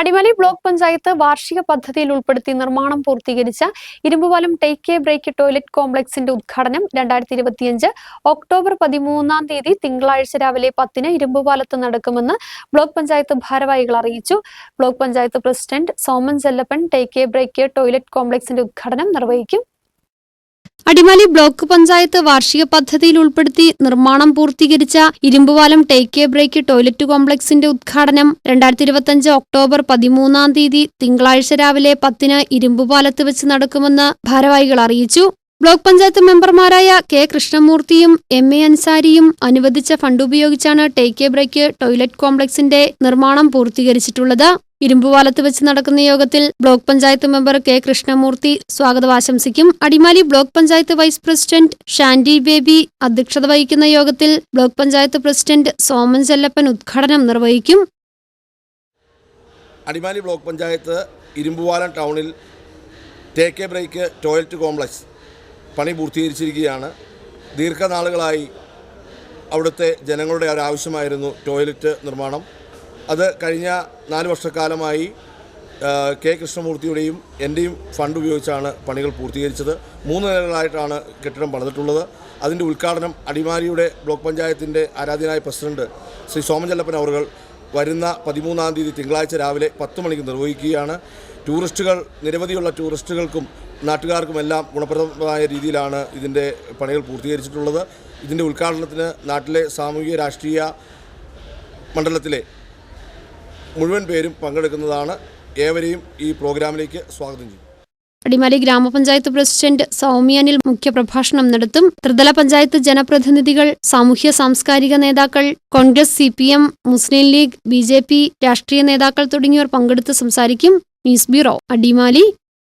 Adimali block panchayat വാർഷിക പദ്ധതിയിൽ ഉൾപ്പെടുത്തി നിർമ്മാണം പൂർത്തീകരിച്ച Irumbupalam take a break toilet കോംപ്ലക്സിന്റെ ഉദ്ഘാടനം രണ്ടായിരത്തി ഇരുപത്തിയഞ്ച് ഒക്ടോബർ പതിമൂന്നാം തീയതി തിങ്കളാഴ്ച രാവിലെ പത്തിന് ഇരുമ്പുപാലത്ത് നടക്കുമെന്ന് ബ്ലോക്ക് പഞ്ചായത്ത് ഭാരവാഹികൾ അറിയിച്ചു. Block panchayat president Soman Chellappan take a break toilet കോംപ്ലക്സിന്റെ ഉദ്ഘാടനം നിർവഹിക്കും. അടിമാലി ബ്ലോക്ക് പഞ്ചായത്ത് വാർഷിക പദ്ധതിയിൽ ഉൾപ്പെടുത്തി നിർമ്മാണം പൂർത്തീകരിച്ച Irumbupalam take a break toilet കോംപ്ലക്സിന്റെ ഉദ്ഘാടനം രണ്ടായിരത്തി ഇരുപത്തിയഞ്ച് ഒക്ടോബർ പതിമൂന്നാം തീയതി തിങ്കളാഴ്ച രാവിലെ പത്തിന് ഇരുമ്പുപാലത്ത് വെച്ച് നടക്കുമെന്ന് ഭാരവാഹികൾ അറിയിച്ചു. ബ്ലോക്ക് പഞ്ചായത്ത് മെമ്പർമാരായ കെ കൃഷ്ണമൂർത്തിയും എം എ അൻസാരിയും അനുവദിച്ച ഫണ്ട് ഉപയോഗിച്ചാണ് ടേക്ക് എ ബ്രേക്ക് ടോയ്ലറ്റ് കോംപ്ലക്സിന്റെ നിർമ്മാണം പൂർത്തീകരിച്ചിട്ടുള്ളത്. ഇരുമ്പുപാലത്ത് വെച്ച് നടക്കുന്ന യോഗത്തിൽ block panchayat member K Krishnamoorthy സ്വാഗതം ആശംസിക്കും. Adimali block panchayat vice president Shandy Baby അധ്യക്ഷത വഹിക്കുന്ന യോഗത്തിൽ ബ്ലോക്ക് പഞ്ചായത്ത് പ്രസിഡന്റ് സോമൻ ചെല്ലപ്പൻ ഉദ്ഘാടനം നിർവഹിക്കും. അടിമാലി ബ്ലോക്ക് പഞ്ചായത്ത് ഇരുമ്പുപാലം ടൗണിൽ take a break toilet complex പണി പൂർത്തീകരിച്ചിരിക്കുകയാണ്. ദീർഘനാളുകളായി അവിടുത്തെ ജനങ്ങളുടെ ഒരു ആവശ്യമായിരുന്നു ടോയ്ലറ്റ് നിർമ്മാണം. അത് കഴിഞ്ഞ നാല് വർഷക്കാലമായി കെ കൃഷ്ണമൂർത്തിയുടെയും എന്റെയും ഫണ്ട് ഉപയോഗിച്ചാണ് പണികൾ പൂർത്തീകരിച്ചത്. മൂന്ന് നിലകളായിട്ടാണ് കെട്ടിടം പണിതിട്ടുള്ളത്. അതിന്റെ ഉദ്ഘാടനം അടിമാലിയുടെ ബ്ലോക്ക് പഞ്ചായത്തിന്റെ ആരാധ്യനായ പ്രസിഡന്റ് ശ്രീ സോമചല്ലപ്പൻ അവർ വരുന്ന പതിമൂന്നാം തീയതി തിങ്കളാഴ്ച രാവിലെ പത്ത് മണിക്ക് നിർവഹിക്കുകയാണ്. ടൂറിസ്റ്റുകൾ നിരവധിയുള്ള ടൂറിസ്റ്റുകൾക്കും നാട്ടുകാർക്കുമെല്ലാം ഗുണപ്രദമായ രീതിയിലാണ് ഇതിന്റെ പണികൾ പൂർത്തീകരിച്ചിട്ടുള്ളത്. ഇതിന്റെ ഉദ്ഘാടനത്തിന് നാട്ടിലെ സാമൂഹിക രാഷ്ട്രീയ മണ്ഡലത്തിലെ മുഴുവൻ പേരും പങ്കെടുക്കുന്നതാണ് ഏവരെയും ഈ പ്രോഗ്രാമിലേക്ക് സ്വാഗതം ചെയ്യും. അടിമാലി ഗ്രാമപഞ്ചായത്ത് പ്രസിഡന്റ് സൗമ്യാനിൽ മുഖ്യപ്രഭാഷണം നടത്തും. ത്രിതല പഞ്ചായത്ത് ജനപ്രതിനിധികൾ സാമൂഹ്യ സാംസ്കാരിക നേതാക്കൾ Congress C P M Muslim League B J P രാഷ്ട്രീയ നേതാക്കൾ തുടങ്ങിയവർ പങ്കെടുത്ത് സംസാരിക്കും. News bureau Adimali.